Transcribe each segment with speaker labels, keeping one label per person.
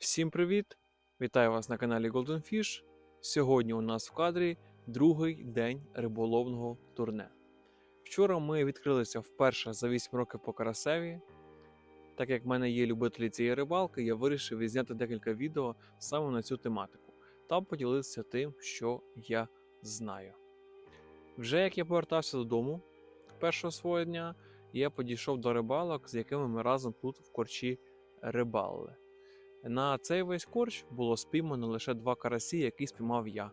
Speaker 1: Всім привіт! Вітаю вас на каналі Golden Fish. Сьогодні у нас в кадрі другий день риболовного турне. Вчора ми відкрилися вперше за 8 років по Карасеві. Так як в мене є любителі цієї рибалки, я вирішив відзняти декілька відео саме на цю тематику та поділитися тим, що я знаю. Вже як я повертався додому першого свого дня, я підійшов до рибалок, з якими ми разом тут в корчі рибалили. На цей весь корч було спіймано лише два карасі, які спіймав я.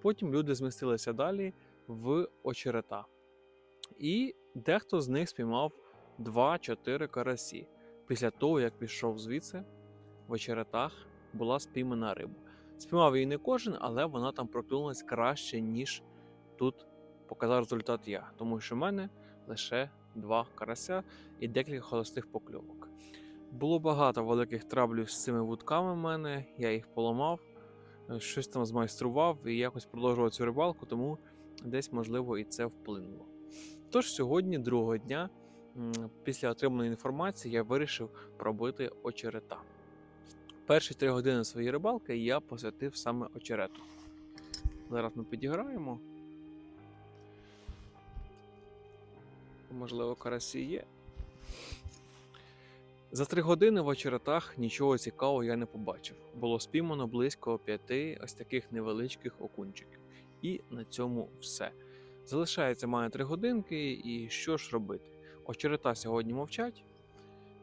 Speaker 1: Потім люди змістилися далі в очерета. І дехто з них спіймав 2-4 карасі. Після того, як пішов звідси, в очеретах була спіймана риба. Спіймав її не кожен, але вона там проклюнулась краще, ніж тут показав результат я. Тому що в мене лише два карася і декілька холостих покльовок. Було багато великих траблів з цими вудками в мене, я їх поламав, е, щось там змайстрував і якось продовжував цю рибалку, тому десь, можливо, і це вплинуло. Тож сьогодні, другого дня, після отриманої інформації, я вирішив пробити очерета. Перші три години своєї рибалки я посвятив саме очерету. Зараз ми підіграємо. Можливо, карасі є. За три години в очеретах нічого цікавого я не побачив. Було спіймано близько п'яти ось таких невеличких окунчиків. І на цьому все. Залишається має три годинки, і що ж робити? Очерета сьогодні мовчать.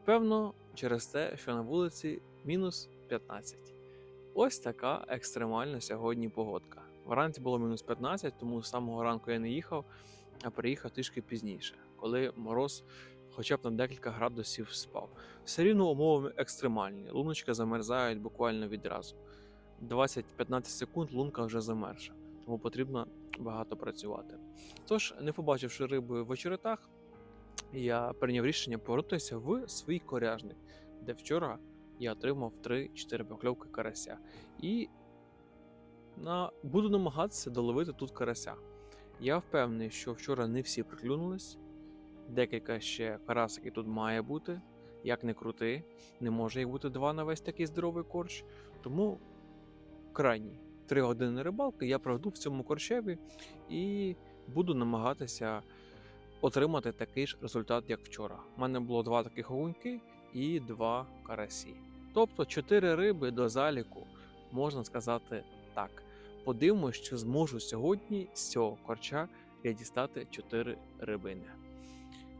Speaker 1: Певно, через те, що на вулиці мінус 15. Ось така екстремальна сьогодні погодка. Вранці було мінус 15, тому з самого ранку я не їхав, а приїхав трішки пізніше, коли мороз хоча б на декілька градусів спав. Все рівно умови екстремальні. Луночки замерзають буквально відразу. 20-15 секунд лунка вже замерша, тому потрібно багато працювати. Тож, не побачивши риби в очеретах, я прийняв рішення повернутися в свій коряжник, де вчора я отримав 3-4 покльовки карася. І на... буду намагатися доловити тут карася. Я впевнений, що вчора не всі приклюнулись. Декілька ще карасиків тут має бути. Як не крути, не може їх бути два на весь такий здоровий корч. Тому крайні три години рибалки я проведу в цьому корчеві і буду намагатися отримати такий ж результат, як вчора. У мене було два таких огуньки і два карасі. Тобто чотири риби до заліку, можна сказати так. Подивимось, що зможу сьогодні з цього корча я дістати чотири рибини.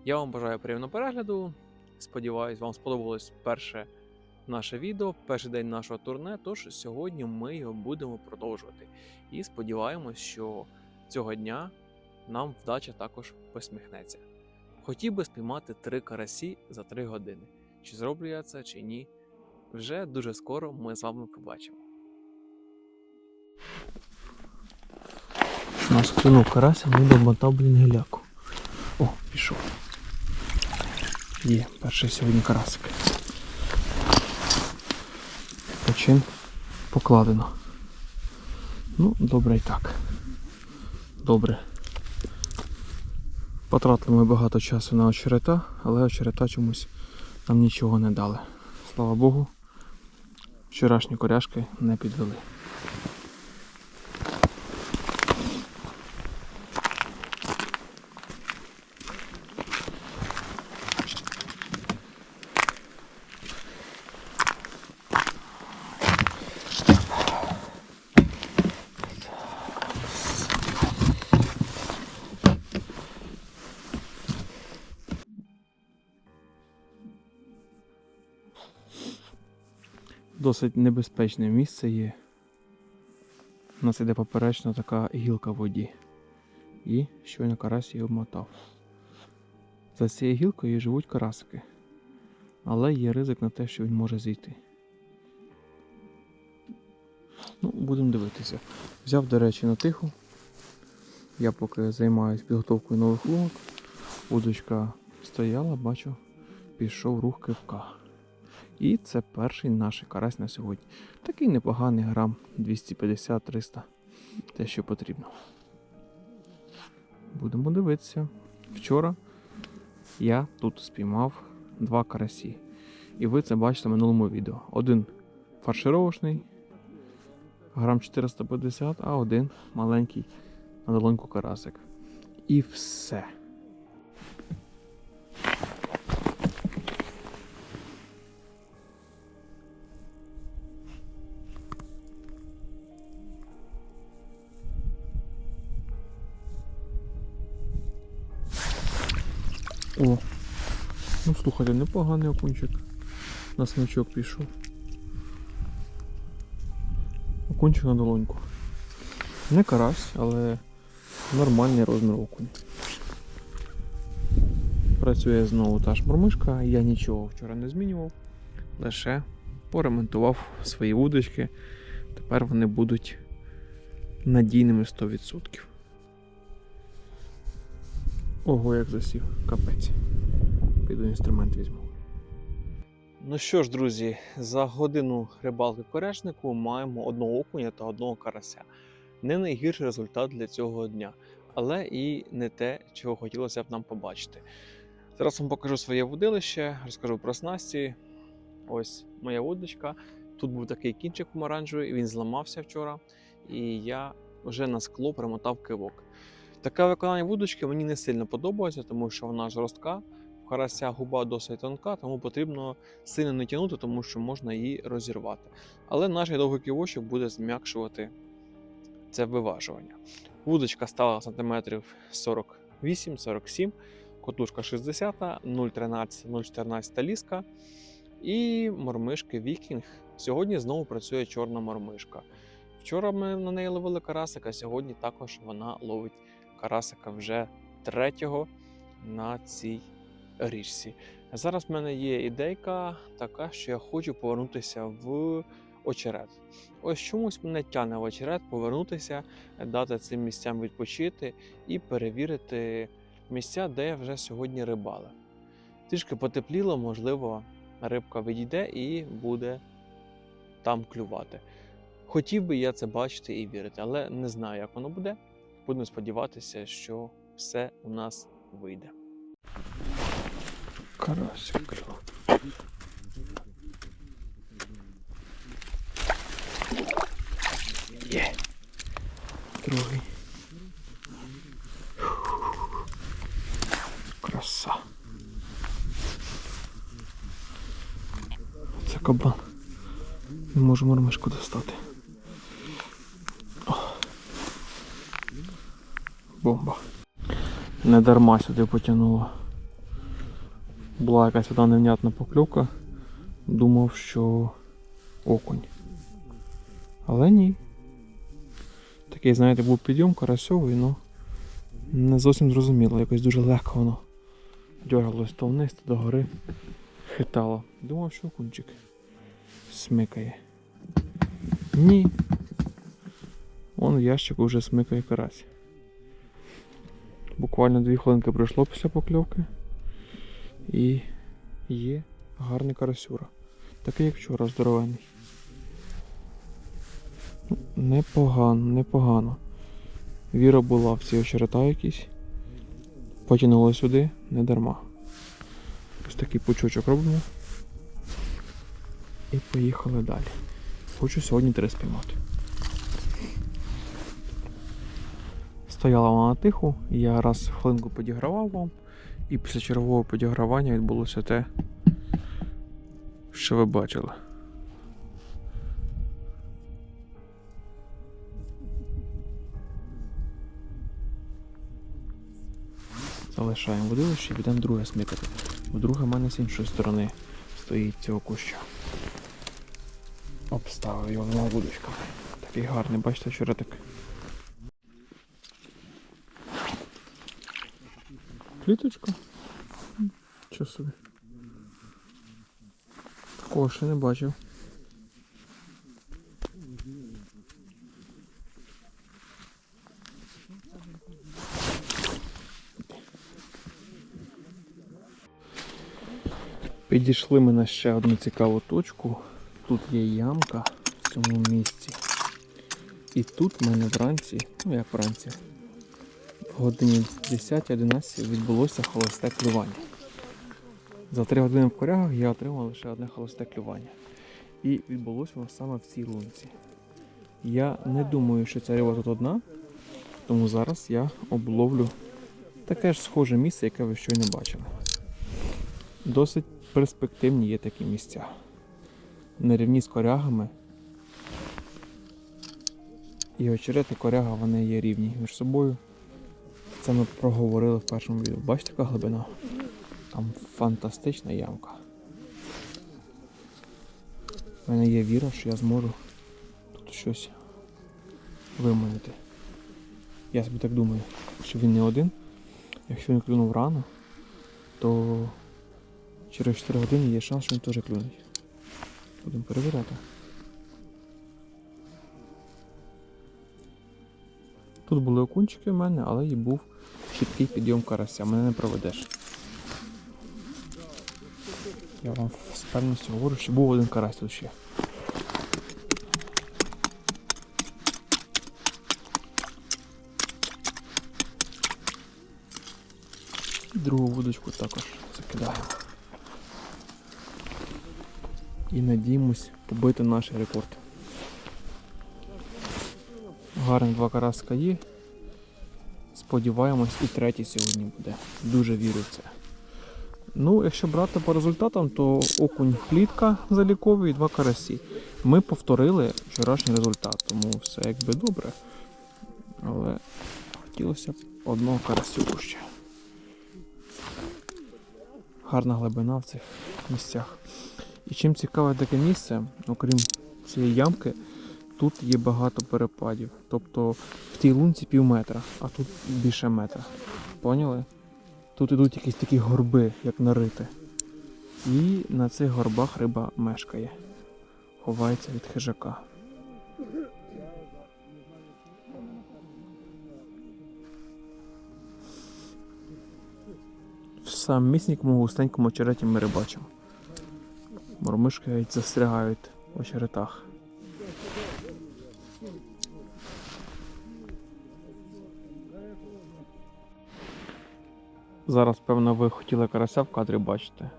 Speaker 1: Я вам бажаю приємного перегляду. Сподіваюсь, вам сподобалось перше наше відео, перший день нашого турне. Тож сьогодні ми його будемо продовжувати. І сподіваємось, що цього дня нам вдача також посміхнеться. Хотів би спіймати три карасі за три години. Чи зроблю я це, чи ні. Вже дуже скоро ми з вами побачимо. Нас кинув карася, ми домотав, блін. О, пішов. Є перший сьогодні карасик. Почин покладено. Ну, добре і так. Добре. Потратили ми багато часу на очерета, але очерета чомусь нам нічого не дали. Слава Богу, вчорашні коряшки не підвели. Досить небезпечне місце є. У нас іде поперечна така гілка в воді. І щойно карась її обмотав. За цією гілкою живуть карасики. Але є ризик на те, що він може зійти. Ну, будемо дивитися. Взяв, до речі, на тиху. Я поки займаюся підготовкою нових лунок. Удочка стояла, бачу, пішов рух кивка. І це перший наш карась на сьогодні. Такий непоганий грам 250-300. Те, що потрібно. Будемо дивитися. Вчора я тут спіймав два карасі. І ви це бачите в минулому відео. Один фаршировочний, грам 450, а один маленький на долоньку карасик. І все. О, ну слухайте, непоганий окунчик. На смачок пішов. Окунчик на долоньку. Не карась, але нормальний розмір окунь. Працює знову та ж мормишка, я нічого вчора не змінював, лише поремонтував свої вудочки. Тепер вони будуть надійними 100%. Ого, як засів, капець. Піду інструмент візьму. Ну що ж, друзі, за годину рибалки корешнику маємо одного окуня та одного карася. Не найгірший результат для цього дня, але і не те, чого хотілося б нам побачити. Зараз вам покажу своє вудилище, розкажу про снасті. Ось моя вудочка. Тут був такий кінчик помаранчевий, він зламався вчора, і я вже на скло примотав кивок. Таке виконання вудочки мені не сильно подобається, тому що вона жорстка. В карася губа досить тонка, тому потрібно сильно не тягнути, тому що можна її розірвати. Але наш довгий ківочок буде зм'якшувати це виважування. Вудочка стала сантиметрів 48-47, котушка 60, 0,13, 0,14 ліска і мормишки Вікінг. Сьогодні знову працює чорна мормишка. Вчора ми на неї ловили карасика, сьогодні також вона ловить карасика вже третього на цій річці. Зараз в мене є ідейка така, що я хочу повернутися в очерет. Ось чомусь мене тягне в очерет повернутися, дати цим місцям відпочити і перевірити місця, де я вже сьогодні рибали. Трішки потепліло, можливо, рибка відійде і буде там клювати. Хотів би я це бачити і вірити, але не знаю, як воно буде. Будемо сподіватися, що все у нас вийде. Карасик. Є. Другий. Краса. Це кабан. Не можу мормишку достати. О. Бомба. Не дарма сюди потягнуло. Була якась одна невнятна покльовка. Думав, що окунь. Але ні. Такий, знаєте, був підйом карасьовий, ну не зовсім зрозуміло. Якось дуже легко воно дергалось то вниз, то до гори хитало. Думав, що окунчик смикає. Ні. Вон в ящику вже смикає карась. Буквально дві хвилинки пройшло після покльовки. І є гарний карасюра. Такий, як вчора, здоровенний. Ну, Непогано, непогано. Віра була в ці очерета якісь. Потягнуло сюди, не дарма. Ось такий пучочок робимо. І поїхали далі. Хочу сьогодні три спіймати. Стояла вона тихо, я раз хвилинку підігравав вам, і після чергового підігравання відбулося те, що ви бачили. Залишаємо водилище і підемо друге смикати. Бо друге в мене з іншої сторони стоїть цього куща. Обставив його двома вудочками. Такий гарний, бачите, черетик. Кліточка. Що собі? Такого ще не бачив. Підійшли ми на ще одну цікаву точку. Тут є ямка в цьому місці. І тут в мене вранці, ну як вранці, годині 10-11 відбулося холосте клювання. За 3 години в корягах я отримав лише одне холосте клювання. І відбулося воно саме в цій лунці. Я не думаю, що ця риба тут одна, тому зараз я обловлю таке ж схоже місце, яке ви щойно бачили. Досить перспективні є такі місця. На рівні з корягами. І очерети коряга вони є рівні між собою. Це ми проговорили в першому відео. Бачите, яка глибина? Там фантастична ямка. У мене є віра, що я зможу тут щось виманити. Я собі так думаю, що він не один. Якщо він клюнув рано, то через 4 години є шанс, що він теж клюне. Будемо перевіряти. Тут були окунчики в мене, але і був чіткий підйом карася. Мене не проведеш. Я вам з певністю говорю, що був один карась тут ще. Другу вудочку також закидаємо. І надіємось побити наш рекорд. Гарних два караска є. Сподіваємось, і третій сьогодні буде. Дуже вірю в це. Ну, якщо брати по результатам, то окунь плітка заліковий і два карасі. Ми повторили вчорашній результат, тому все якби добре. Але хотілося б одного карасюку ще. Гарна глибина в цих місцях. І чим цікаве таке місце, окрім цієї ямки, тут є багато перепадів. Тобто в тій лунці пів метра, а тут більше метра. Поняли? Тут ідуть якісь такі горби, як нарити. І на цих горбах риба мешкає. Ховається від хижака. В самісінькому густенькому очереті ми рибачимо. Мормишки застрягають в очеретах. Зараз, певно, ви хотіли карася в кадрі бачити.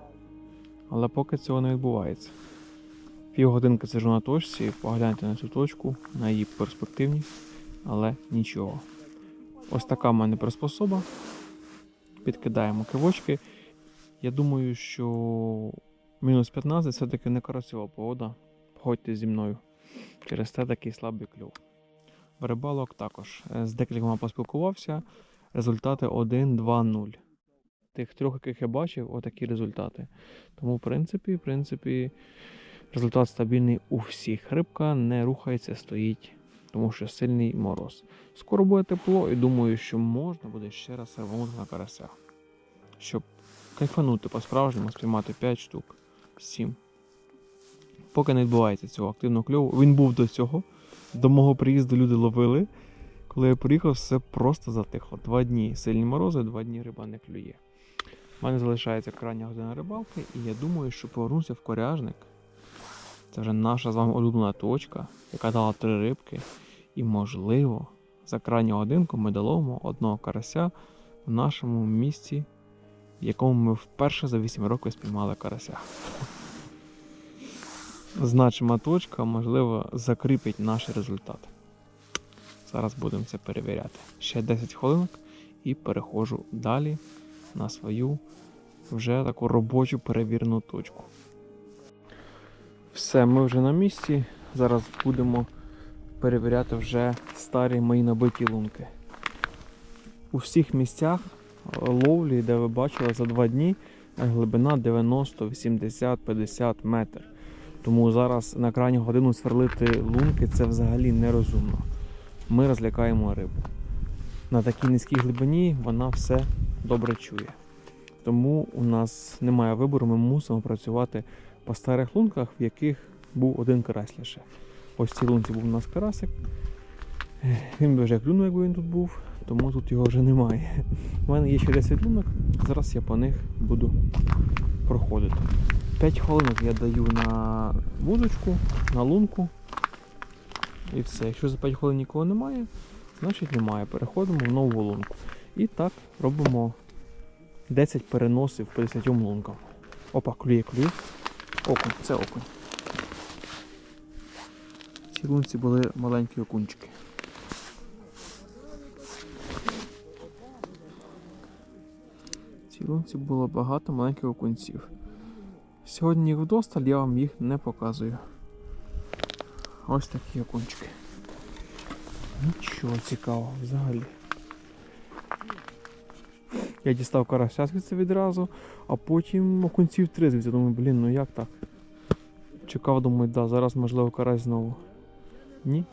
Speaker 1: Але поки цього не відбувається. Півгодинки сижу на точці, погляньте на цю точку, на її перспективність, але нічого. Ось така в мене приспособа. Підкидаємо кивочки. Я думаю, що мінус 15 все-таки не карасьова погода. Погодьте зі мною. Через те такий слабий клюв. Рибалок також. З декількома поспілкувався. Результати 1-2-0 тих трьох, яких я бачив, отакі результати. Тому, в принципі, в принципі, результат стабільний у всіх. Рибка не рухається, стоїть, тому що сильний мороз. Скоро буде тепло, і думаю, що можна буде ще раз рванути на карася. Щоб кайфанути по-справжньому, спіймати 5 штук, 7. Поки не відбувається цього активного кльову. Він був до цього. До мого приїзду люди ловили. Коли я приїхав, все просто затихло. Два дні сильні морози, два дні риба не клює. У мене залишається крайня година рибалки, і я думаю, що повернуся в коряжник. Це вже наша з вами улюблена точка, яка дала три рибки. І, можливо, за крайню годинку ми доловимо одного карася в нашому місці, в якому ми вперше за 8 років спіймали карася. Значима точка, можливо, закріпить наш результат. Зараз будемо це перевіряти. Ще 10 хвилинок і переходжу далі на свою вже таку робочу перевірену точку. Все, ми вже на місці. Зараз будемо перевіряти вже старі мої набиті лунки. У всіх місцях ловлі, де ви бачили за два дні, глибина 90, 80, 50 метр. Тому зараз на крайню годину сверлити лунки це взагалі нерозумно. Ми розлякаємо рибу. На такій низькій глибині вона все добре чує. Тому у нас немає вибору, ми мусимо працювати по старих лунках, в яких був один карась лише. Ось цій лунці був у нас карасик. Він би вже клюнув, якби він тут був, тому тут його вже немає. У мене є ще 10 лунок, зараз я по них буду проходити. 5 хвилинок я даю на вудочку, на лунку. І все. Якщо за 5 хвилин нікого немає, значить немає. Переходимо в нову лунку. І так робимо 10 переносів по 10 лункам. Опа, клює, клює. Окунь, це окунь. В цій лунці були маленькі окунчики. В цій лунці було багато маленьких окунців. Сьогодні їх вдосталь, я вам їх не показую. Ось такі окунчики. Нічого цікавого взагалі. Я дістав карася звідси відразу, а потім окунців три звідси. Думаю, блін, ну як так? Чекав, думаю, да, зараз можливо карась знову. Ні,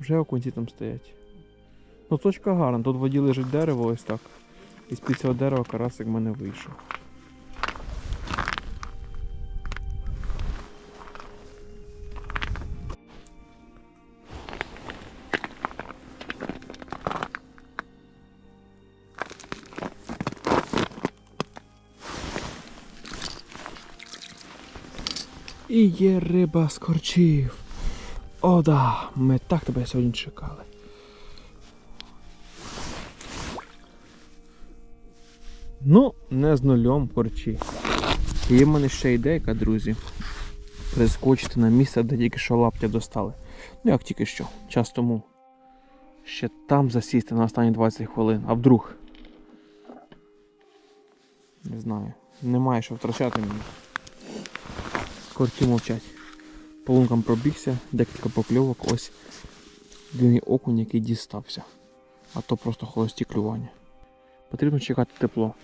Speaker 1: вже окунці там стоять. Ну точка гарна, тут воді лежить дерево ось так. І з-під цього дерева карасик в мене вийшов. Є риба з корчів. О, да, ми так тебе сьогодні чекали. Ну, не з нульом корчі. Є в мене ще ідейка, друзі. Прискочити на місце, де тільки що лаптя достали. Ну як тільки що, час тому. Ще там засісти на останні 20 хвилин, а вдруг. Не знаю. Немає що втрачати мені. Корті мовчать. По лункам пробігся, декілька покльовок, ось длинний окунь, який дістався. А то просто холості клювання. Потрібно чекати тепло.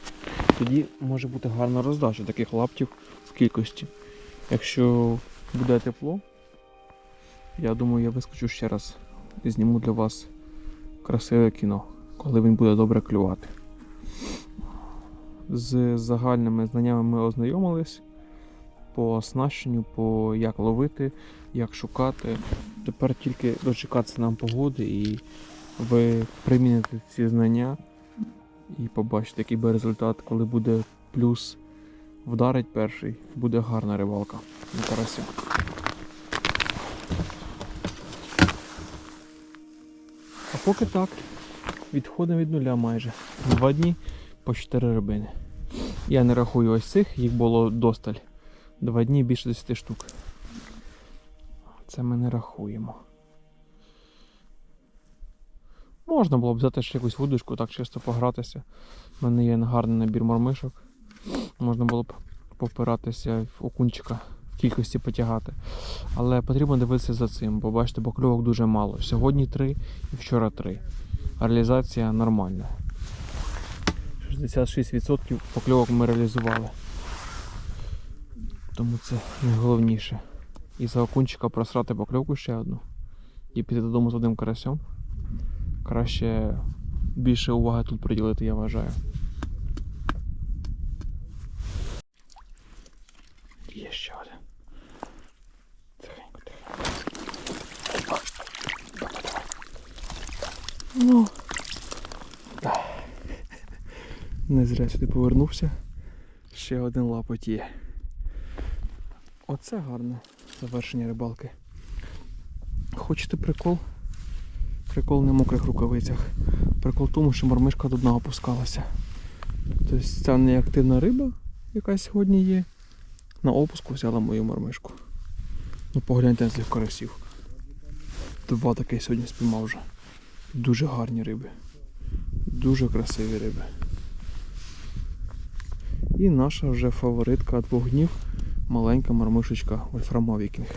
Speaker 1: Тоді може бути гарна роздача таких лаптів в кількості. Якщо буде тепло, я думаю, я вискочу ще раз і зніму для вас красиве кіно, коли він буде добре клювати. З загальними знаннями ми ознайомились по оснащенню, по як ловити, як шукати. Тепер тільки дочекатися нам погоди і ви приміните ці знання і побачите, який буде результат, коли буде плюс вдарить перший, буде гарна рибалка на карася. А поки так, відходимо від нуля майже. Два дні по 4 рибини. Я не рахую ось цих, їх було досталь. Два дні більше 10 штук. Це ми не рахуємо. Можна було б взяти ще якусь вудочку, так чисто погратися. У мене є гарний набір мормишок. Можна було б попиратися в окунчика в кількості потягати. Але потрібно дивитися за цим, бо бачите, покльовок дуже мало. Сьогодні три і вчора три. Реалізація нормальна. 66% покльовок ми реалізували. Тому це найголовніше. І за окунчика просрати покльовку ще одну. І піти додому з одним карасем. Краще більше уваги тут приділити, я вважаю. Є ще один. Тихенько, тихенько. Ну. Не зря сюди повернувся. Ще один лапоть є. Оце гарне завершення рибалки. Хочете прикол? Прикол не в мокрих рукавицях. Прикол в тому, що мормишка до дна опускалася. Тобто ця неактивна риба, яка сьогодні є, на опуску взяла мою мормишку. Ну погляньте на цих карасів. Два таких сьогодні спіймав вже. Дуже гарні риби. Дуже красиві риби. І наша вже фаворитка двох днів маленька мормишечка Вольфрама Вікінг.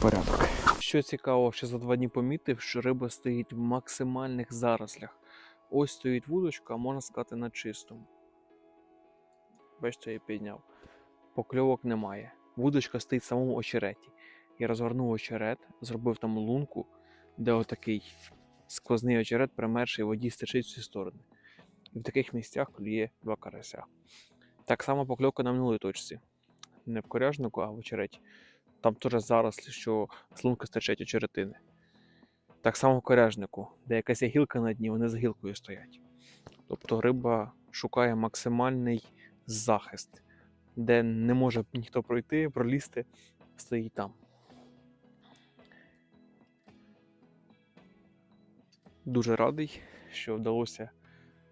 Speaker 1: Порядок. Що цікаво, що за два дні помітив, що риба стоїть в максимальних зарослях. Ось стоїть вудочка, можна сказати, на чистому. Бачите, я підняв. Покльовок немає. Вудочка стоїть в самому очереті. Я розгорнув очерет, зробив там лунку, де отакий сквозний очерет, примерший воді стечить всі сторони. І в таких місцях клює два карася. Так само покльовка на минулій точці. Не в коряжнику, а в очереті. Там теж зарослі, що з лунки стечать очеретини. Так само в коряжнику, де якась гілка на дні, вони за гілкою стоять. Тобто риба шукає максимальний захист, де не може ніхто пройти, пролізти, стоїть там. Дуже радий, що вдалося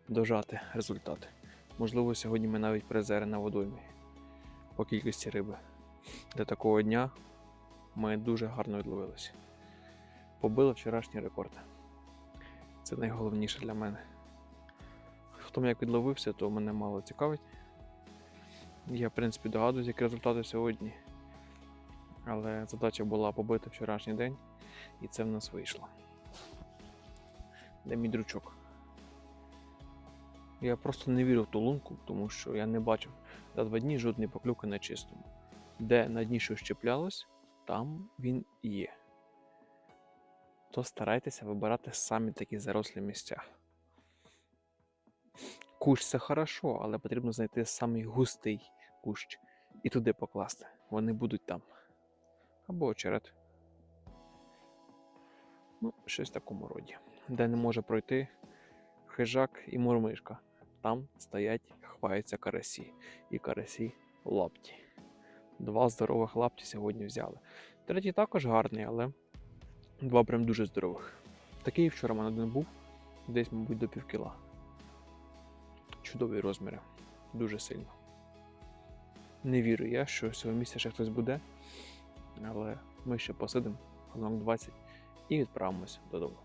Speaker 1: дожати результат. Можливо, сьогодні ми навіть призери на водоймі по кількості риби. Для такого дня ми дуже гарно відловилися. побила вчорашній рекорд. Це найголовніше для мене. В тому, як відловився, то мене мало цікавить. Я, в принципі, догадуюсь, які результати сьогодні. Але задача була побити вчорашній день, і це в нас вийшло. Де мій дручок? Я просто не вірю в ту лунку, тому що я не бачив за два дні жодної поклюки на чистому. Де на дні щось щеплялось, там він є. То старайтеся вибирати самі такі зарослі місця. Кущ це хорошо, але потрібно знайти самий густий кущ і туди покласти. Вони будуть там. Або очерет. Ну, щось в такому роді. Де не може пройти хижак і мурмишка. Там стоять, хваються карасі. І карасі лапті. Два здорових лапті сьогодні взяли. Третій також гарний, але два прям дуже здорових. Такий вчора в мене один був, десь, мабуть, до півкіла. Чудові розміри. Дуже сильно. Не вірю я, що цього місця ще хтось буде. Але ми ще посидимо хвилинок 20 і відправимось додому.